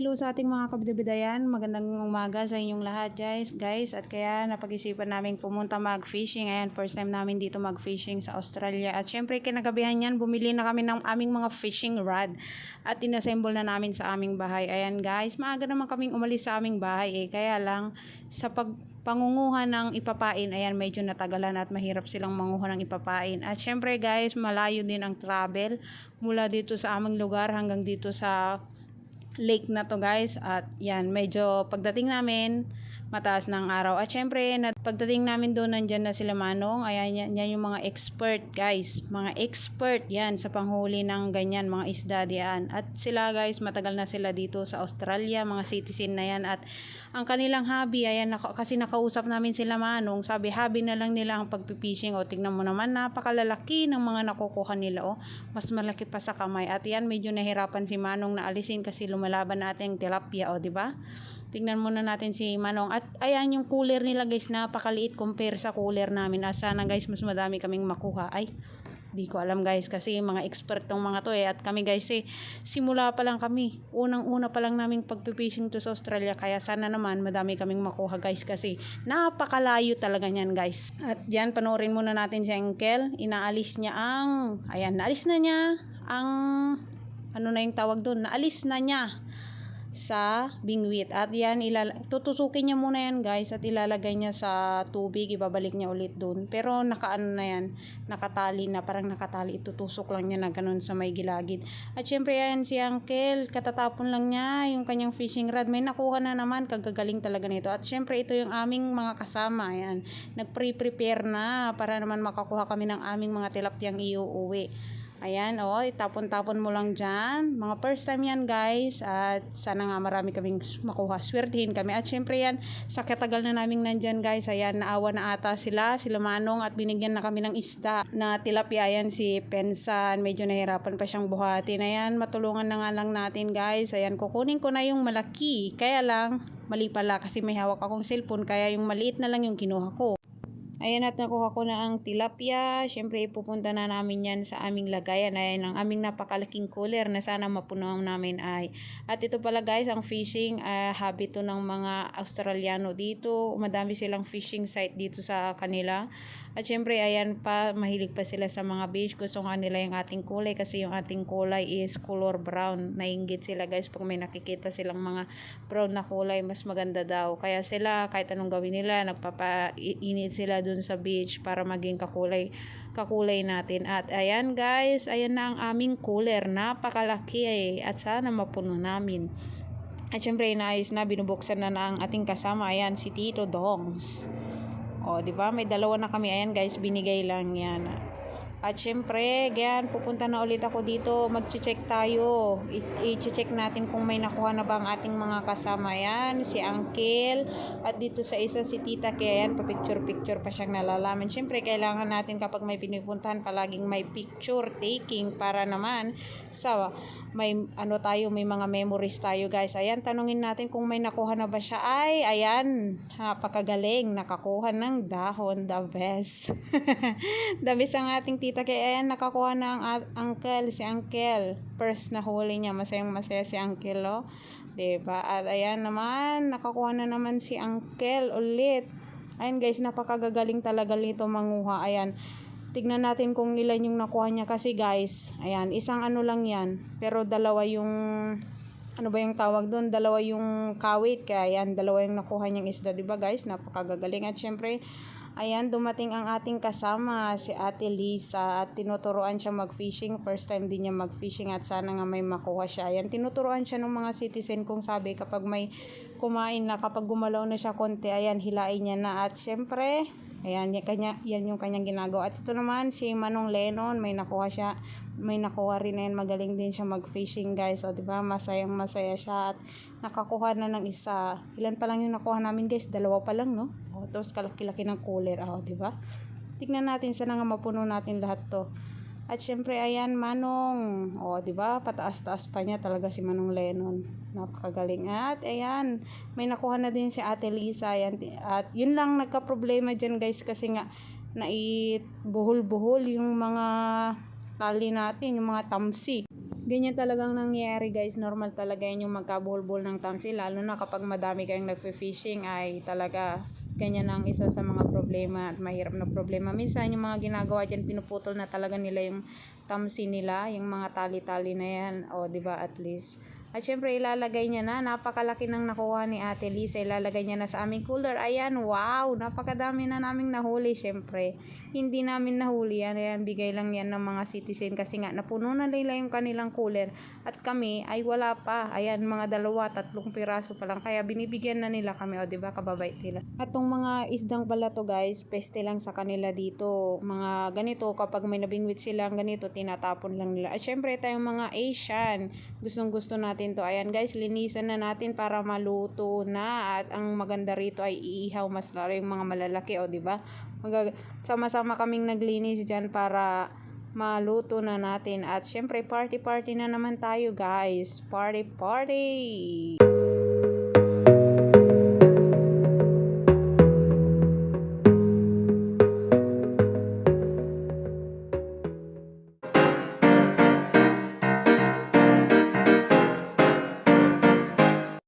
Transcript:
ating mga kabidabidayan, magandang umaga sa inyong lahat guys. Guys, at kaya napag-isipan namin pumunta mag-fishing. Ayan, first time namin dito mag-fishing sa Australia. At syempre, kinagabihan yan, bumili na kami ng aming mga fishing rod. At inassemble na namin sa aming bahay. Ayan guys, maaga naman kaming umalis sa aming bahay eh. Kaya lang, sa pag pangunguha ng ipapain, ayan, medyo natagalan at mahirap silang manguha ng ipapain. At syempre guys, malayo din ang travel mula dito sa aming lugar hanggang dito sa lake na to guys. At yan medyo pagdating namin mataas ng araw. At syempre na pagdating namin doon nandyan na sila Manong. Ayan yan, yan yung mga expert guys. Mga expert yan sa panghuli ng ganyan mga isda diyan. At sila guys matagal na sila dito sa Australia mga citizen na yan. At ang kanilang hobby ayan naka, kasi nakausap namin sila Manong sabi hobby na lang nila ang pagpipishing. O tingnan mo naman napakalalaki ng mga nakukuha nila oh mas malaki pa sa kamay. At yan medyo nahirapan si Manong na alisin kasi lumalaban natin ang tilapia o di ba? Tingnan muna natin si Manong. At ayan yung cooler nila guys napakaliit compare sa cooler namin. At sana guys? Mas madami kaming makuha. Ay di ko alam guys kasi mga expert tong mga to eh. At kami guys eh simula pa lang kami. Unang una pa lang naming pagpipishing to sa Australia. Kaya sana naman madami kaming makuha guys kasi napakalayo talaga niyan guys. At yan panoorin muna natin si Uncle. Inaalis niya ang ayan naalis na niya ang ano na yung tawag doon? Naalis na niya sa bingwit. At yan, ilala- tutusukin niya muna yan guys at ilalagay niya sa tubig, ibabalik niya ulit dun. Pero nakaano na yan, nakatali na, parang nakatali, itutusok lang niya na ganun sa may gilagid. At syempre yan si Uncle, katatapon lang niya yung kanyang fishing rod. May nakuha na naman, kagagaling talaga nito. At syempre ito yung aming mga kasama, yan. Nag-pre-prepare na para naman makakuha kami ng aming mga tilapyang iuuwi. Ayan, oh, itapon-tapon mo lang dyan. Mga first time yan, guys. At sana nga marami kaming makuha. Swertihin kami. At syempre yan, sa katagal na naming nandyan, guys. Ayan, naawa na ata sila, sila Manong. At binigyan na kami ng isda na tilapia. Ayan, si Pensan. Medyo nahirapan pa siyang buhatin. Ayan, matulungan na nga lang natin, guys. Ayan, kukunin ko na yung malaki. Kaya lang, mali pala kasi may hawak akong cellphone. Kaya yung maliit na lang yung kinuha ko. Ayan at nakuha ko na ang tilapia. Siyempre ipupunta na namin yan sa aming lagayan. Ayan ang aming napakalaking cooler na sana mapunuan namin ay. At ito pala guys, ang fishing uh, habit to ng mga Australiano dito. Madami silang fishing site dito sa kanila. At syempre ayan pa, mahilig pa sila sa mga beach. Gusto nga nila yung ating kulay kasi yung ating kulay is color brown. Nainggit sila guys pag may nakikita silang mga brown na kulay, mas maganda daw. Kaya sila kahit anong gawin nila, nagpapainit sila dun sa beach para maging kakulay kakulay natin. At ayan guys, ayan na ang aming cooler. Napakalaki eh. At sana mapuno namin. At syempre, inaayos na, binubuksan na na ang ating kasama. Ayan, si Tito Dongs. O, di ba? May dalawa na kami. Ayan, guys, binigay lang yan. At syempre, ganyan, pupunta na ulit ako dito. Mag-check tayo. I-check natin kung may nakuha na ba ang ating mga kasama. Yan, si Uncle. At dito sa isa si Tita. Kaya yan, pa-picture-picture pa siyang nalalaman. Syempre, kailangan natin kapag may pinupuntahan, palaging may picture taking para naman sa may ano tayo, may mga memories tayo guys. Ayan, tanungin natin kung may nakuha na ba siya. Ay, ayan, napakagaling. Nakakuha ng dahon, the best. the best ang ating tita. Kaya ayan, nakakuha na ang uncle, si uncle. First na huli niya, masayang masaya si uncle, oh. Diba? At ayan naman, nakakuha na naman si uncle ulit. Ayan guys, napakagagaling talaga nito manguha. Ayan, tignan natin kung ilan yung nakuha niya kasi guys, ayan, isang ano lang yan, pero dalawa yung ano ba yung tawag doon? Dalawa yung kawit, kaya yan, dalawa yung nakuha niyang isda, 'di ba guys? Napakagagaling at syempre Ayan, dumating ang ating kasama, si Ate Lisa, at tinuturuan siya mag-fishing. First time din niya mag-fishing at sana nga may makuha siya. Ayan, tinuturuan siya ng mga citizen kung sabi kapag may kumain na, kapag gumalaw na siya konti, ayan, hilain niya na. At syempre, Ayan, yan, kanya, yan yung kanyang ginagawa. At ito naman, si Manong Lennon, may nakuha siya, may nakuha rin na yan. Magaling din siya mag-fishing, guys. O, di ba Masayang masaya siya. At nakakuha na ng isa. Ilan pa lang yung nakuha namin, guys? Dalawa pa lang, no? O, tapos kalaki-laki ng cooler. O, di ba Tignan natin sana nga mapuno natin lahat to. At syempre, ayan, Manong. O, di ba Pataas-taas pa niya talaga si Manong Lennon. Napakagaling. At, ayan, may nakuha na din si Ate Lisa. Ayan, at, yun lang nagka-problema dyan, guys, kasi nga, nait buhol-buhol yung mga tali natin, yung mga tamsi. Ganyan talagang nangyayari guys. Normal talaga yan yung magkabuhol-buhol ng tamsil. Lalo na kapag madami kayong nagpe-fishing ay talaga ganyan ang isa sa mga problema at mahirap na problema. Minsan yung mga ginagawa dyan, pinuputol na talaga nila yung tamsi nila, yung mga tali-tali na yan. O, di ba at least. At syempre, ilalagay niya na. Napakalaki ng nakuha ni Ate Lisa. Ilalagay niya na sa aming cooler. Ayan, wow! Napakadami na naming nahuli, syempre. Hindi namin nahuli yan. Ayan, bigay lang yan ng mga citizen kasi nga napuno na nila yung kanilang cooler. At kami ay wala pa. Ayan, mga dalawa, tatlong piraso pa lang. Kaya binibigyan na nila kami. O, di ba? Kababait nila. At tong mga isdang pala to guys, peste lang sa kanila dito. Mga ganito, kapag may nabingwit silang ganito, tinatapon lang nila. At syempre, tayong mga Asian, gustong gusto natin to. Ayan guys, linisan na natin para maluto na. At ang maganda rito ay iihaw mas lalo yung mga malalaki, o di ba? Mag- sama-sama kaming naglinis dyan para maluto na natin. At syempre, party-party na naman tayo guys. Party-party!